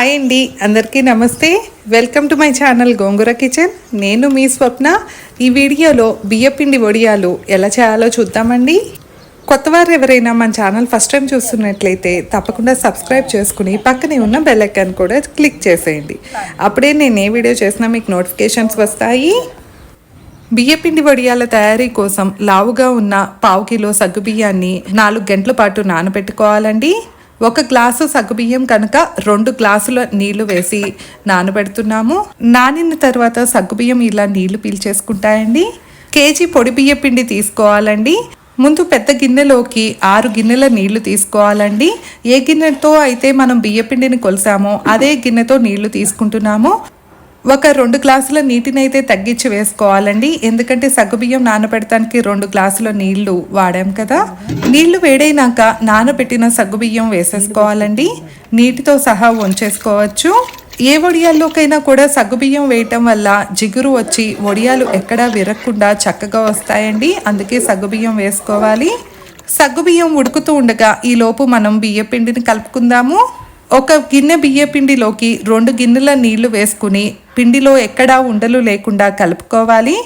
Hi అండి. అందరికీ నమస్తే. Welcome to my channel gongura kitchen నేను మీ స్వప్న. ఈ వీడియోలో బియ్యపిండి వడియాలు ఎలా చేయాలో చూద్దామండి. కొత్తవారు ఎవరైనా మన ఛానల్ ఫస్ట్ టైం చూస్తున్నట్లయితే తప్పకుండా సబ్స్క్రైబ్ చేసుకుని పక్కనే ఉన్న బెల్ ఐకాన్ కూడా క్లిక్ చేసేయండి. అప్పుడే నేను ఏ వీడియో చేసినా మీకు నోటిఫికేషన్స్ వస్తాయి. బియ్యపిండి వడియాల తయారీ కోసం లావుగా ఉన్న పావు కిలో సగ్గుబియ్యాన్ని నాలుగు గంటల పాటు నానబెట్టుకోవాలండి. ఒక గ్లాసు సగ్గుబియ్యం కనుక రెండు గ్లాసుల నీళ్ళు వేసి నానబెడుతున్నాము. నానిన తర్వాత సగ్గుబియ్యం ఇలా నీళ్ళు పీల్చేసుకుంటాయండి. కేజీ పొడి బియ్య పిండి తీసుకోవాలండి. ముందు పెద్ద గిన్నెలోకి ఆరు గిన్నెల నీళ్ళు తీసుకోవాలండి. ఏ గిన్నెతో అయితే మనం బియ్యపిండిని కొలిసామో అదే గిన్నెతో నీళ్ళు తీసుకుంటున్నాము. ఒక రెండు గ్లాసుల నీటినైతే తగ్గించి వేసుకోవాలండి. ఎందుకంటే సగ్గుబియ్యం నానబెడటానికి రెండు గ్లాసుల నీళ్ళు వాడాం కదా. నీళ్ళు వేడైనాక నానబెట్టిన సగ్గుబియ్యం వేసేసుకోవాలండి. నీటితో సహా వంచేసుకోవచ్చు. ఏ వడియాల్లోకైనా కూడా సగ్గుబియ్యం వేయటం వల్ల జిగురు వచ్చి వడియాలు ఎక్కడా విరక్కుండా చక్కగా వస్తాయండి. అందుకే సగ్గుబియ్యం వేసుకోవాలి. సగ్గుబియ్యం ఉడుకుతూ ఉండగా ఈ లోపు మనం బియ్యపిండిని కలుపుకుందాము. ఒక గిన్నె బియ్య పిండిలోకి రెండు గిన్నెల నీళ్ళు వేసుకుని పిండిలో ఎక్కడా ఉండలు లేకుండా కలుపుకోవాలి.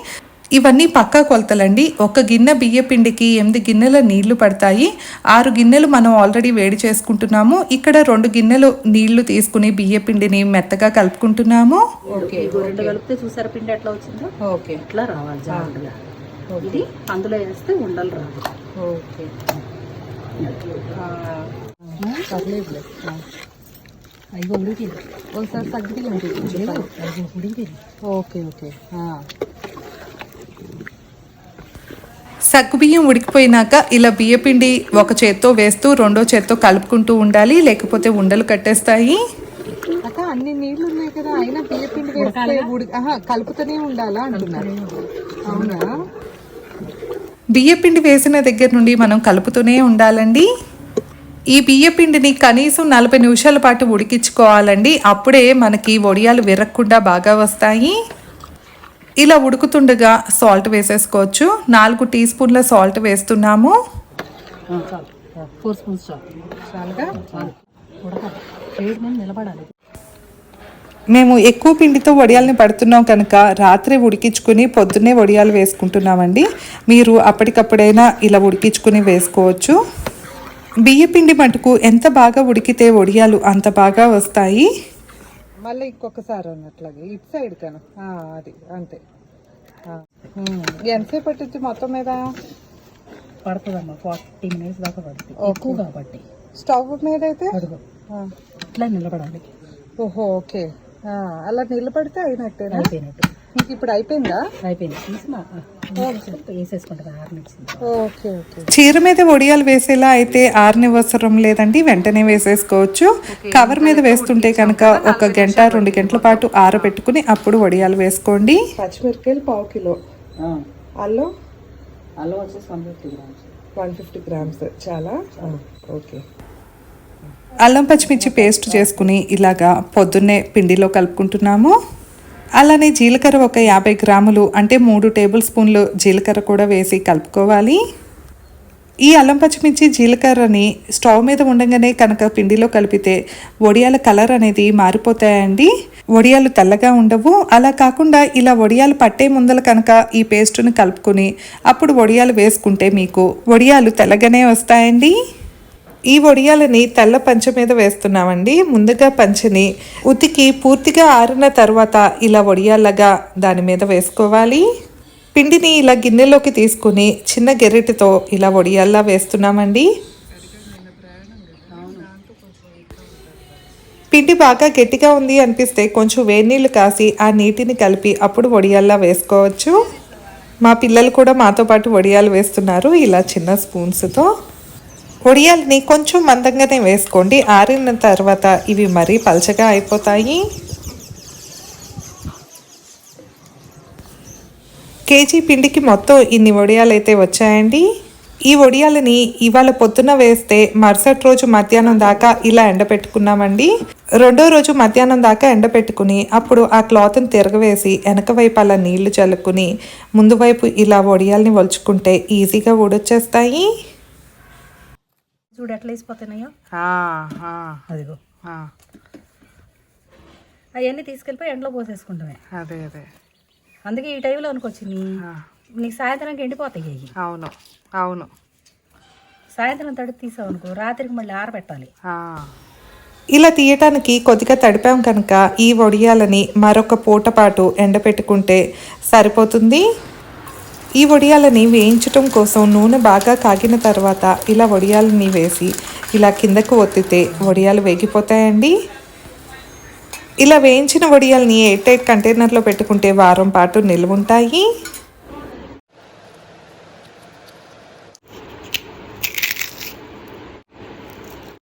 ఇవన్నీ పక్కా కొలతలండి. ఒక గిన్నె బియ్య పిండికి ఎనిమిది గిన్నెల నీళ్ళు పడతాయి. ఆరు గిన్నెలు మనం ఆల్రెడీ వేడి చేసుకుంటున్నాము. ఇక్కడ రెండు గిన్నెలు నీళ్ళు తీసుకుని బియ్య పిండిని మెత్తగా కలుపుకుంటున్నాము. ఓకే రెండు కలిపితే చూసారా పిండి ఎట్లా వచ్చిందో? ఓకే. ఇట్లా రావాలి జాగ్రత్తగా. ఇది అందులో వేస్తే ఉండలు రాదు ఓకే. అయ్యో ఉడికింది. ఒకసారి తగ్గి ఉడికింది? Okay okay. సగ్గుబియ్యం ఉడికిపోయినాక ఇలా బియ్యపిండి ఒక చేత్తో వేస్తూ రెండో చేత్తో కలుపుకుంటూ ఉండాలి. లేకపోతే ఉండలు కట్టేస్తాయి. అక్క అన్ని నీళ్ళు ఉన్నాయి కదా. అయినా బియ్యపిండి వేస్తే కలుపుతూనే ఉండాలా అంటున్నారు. అవునా? బియ్యపిండి వేసిన దగ్గర నుండి మనం కలుపుతూనే ఉండాలండి. ఈ బియ్యపిండిని కనీసం నలభై నిమిషాల పాటు ఉడికించుకోవాలండి. అప్పుడే మనకి వడియాలు విరక్కుండా బాగా వస్తాయి. ఇలా ఉడుకుతుండగా సాల్ట్ వేసేసుకోవచ్చు. నాలుగు టీ స్పూన్ల సాల్ట్ వేస్తున్నాము. మేము ఎక్కువ పిండితో వడియాల్ని పడుతున్నాం కనుక రాత్రి ఉడికించుకుని పొద్దున్నే వడియాలు వేసుకుంటున్నామండి. మీరు అప్పటికప్పుడైనా ఇలా ఉడికించుకుని వేసుకోవచ్చు. బియ్య పిండి మటుకు ఎంత బాగా ఉడికితే వడియాలు అంత బాగా వస్తాయి? మళ్ళీ ఇంకొకసారి అన్నట్లాగే ఇటు సైడ్ కను. అది అంతే. ఎంతసేపు పట్టించి మొత్తం మీద? పడుతుందమ్మా ఫార్టీ మినిట్స్ దాకా పడుతుంది. ఎక్కువ కాబట్టి. స్టవ్ మీద అయితే? ఇట్లా నిలబడాలి. ఓహో ఓకే. అలా నిలబడితే అయినట్టేనా? అయిపోయినట్టు. ఇంక ఇప్పుడు అయిపోయిందా? అయిపోయింది. తీసి చీర మీద వడియాలు వేసేలా అయితే ఆరనివసరం లేదండి వెంటనే వేసేసుకోవచ్చు. కవర్ మీద వేస్తుంటే కనుక ఒక గంట రెండు గంటల పాటు ఆరబెట్టుకుని అప్పుడు వడియాలు వేసుకోండి. పచ్చిమిరకాయలు పావు కిలో. అల్లం? అల్లం వచ్చేసి one fifty grams. One fifty grams. చాలా? ఓకే. అల్లం పచ్చిమిర్చి పేస్ట్ చేసుకుని ఇలాగా పొద్దున్నే పిండిలో కలుపుకుంటున్నాము. అలానే జీలకర్ర ఒక యాభై గ్రాములు అంటే మూడు టేబుల్ స్పూన్లు జీలకర్ర కూడా వేసి కలుపుకోవాలి. ఈ అల్లం పచ్చిమిర్చి జీలకర్రని స్టవ్ మీద ఉండగానే కనుక పిండిలో కలిపితే వడియాల కలర్ అనేది మారిపోతాయండి. వడియాలు తెల్లగా ఉండవు. అలా కాకుండా ఇలా వడియాలు పట్టే ముందల కనుక ఈ పేస్టుని కలుపుకొని అప్పుడు వడియాలు వేసుకుంటే మీకు వడియాలు తెల్లగానే వస్తాయండి. ఈ వడియాలని తెల్ల పంచ మీద వేస్తున్నామండి. ముందుగా పంచని ఉతికి పూర్తిగా ఆరిన తర్వాత ఇలా వడియాలగా దాని మీద వేసుకోవాలి. పిండిని ఇలా గిన్నెలోకి తీసుకుని చిన్న గెరెటితో ఇలా వడియాల్లా వేస్తున్నామండి. పిండి బాగా గట్టిగా ఉంది అనిపిస్తే కొంచెం వేడి నీళ్ళు కాసి ఆ నీటిని కలిపి అప్పుడు వడియాల్లా వేసుకోవచ్చు. మా పిల్లలు కూడా మాతో పాటు వడియాలు వేస్తున్నారు. ఇలా చిన్న స్పూన్స్తో. వడియాల్ని కొంచెం మందంగానే వేసుకోండి. ఆరిన తర్వాత ఇవి మరీ పలచగా అయిపోతాయి. కేజీ పిండికి మొత్తం ఇన్ని వడియాలు అయితే వచ్చాయండి. ఈ వడియాలని ఇవాళ పొద్దున వేస్తే మరుసటి రోజు మధ్యాహ్నం దాకా ఇలా ఎండపెట్టుకున్నామండి రెండో రోజు మధ్యాహ్నం దాకా ఎండపెట్టుకుని అప్పుడు ఆ క్లాత్ని తిరగవేసి వెనక వైపు అలా నీళ్ళు చల్లుకుని ముందు వైపు ఇలా వడియాల్ని వలుచుకుంటే ఈజీగా ఊడొచ్చేస్తాయి. చూడు ఎట్లా వేసిపోతున్నాయో. అదిగో. అవన్నీ తీసుకెళ్ళిపోయి ఎండలో పోసేసుకుంటామే. అదే అదే. అందుకే ఈ టైంలో అనుకొచ్చింది నీకు సాయంత్రానికి ఎండిపోతాయి అవి అవును అవును. సాయంత్రం తడిపి తీసావు అనుకో రాత్రికి మళ్ళీ ఆరబెట్టాలి. ఇలా తీయటానికి కొద్దిగా తడిపాం కనుక ఈ వడియాలని మరొక పూట పాటు ఎండబెట్టుకుంటే సరిపోతుంది. ఈ వడియాలని వేయించటం కోసం నూనె బాగా కాగిన తర్వాత ఇలా వడియాలని వేసి ఇలా కిందకు ఒత్తితే వడియాలు వేగిపోతాయండి? ఇలా వేయించిన వడియాలని ఎయిట్ ఎయిట్ కంటైనర్లో పెట్టుకుంటే వారం పాటు నిల్వ ఉంటాయి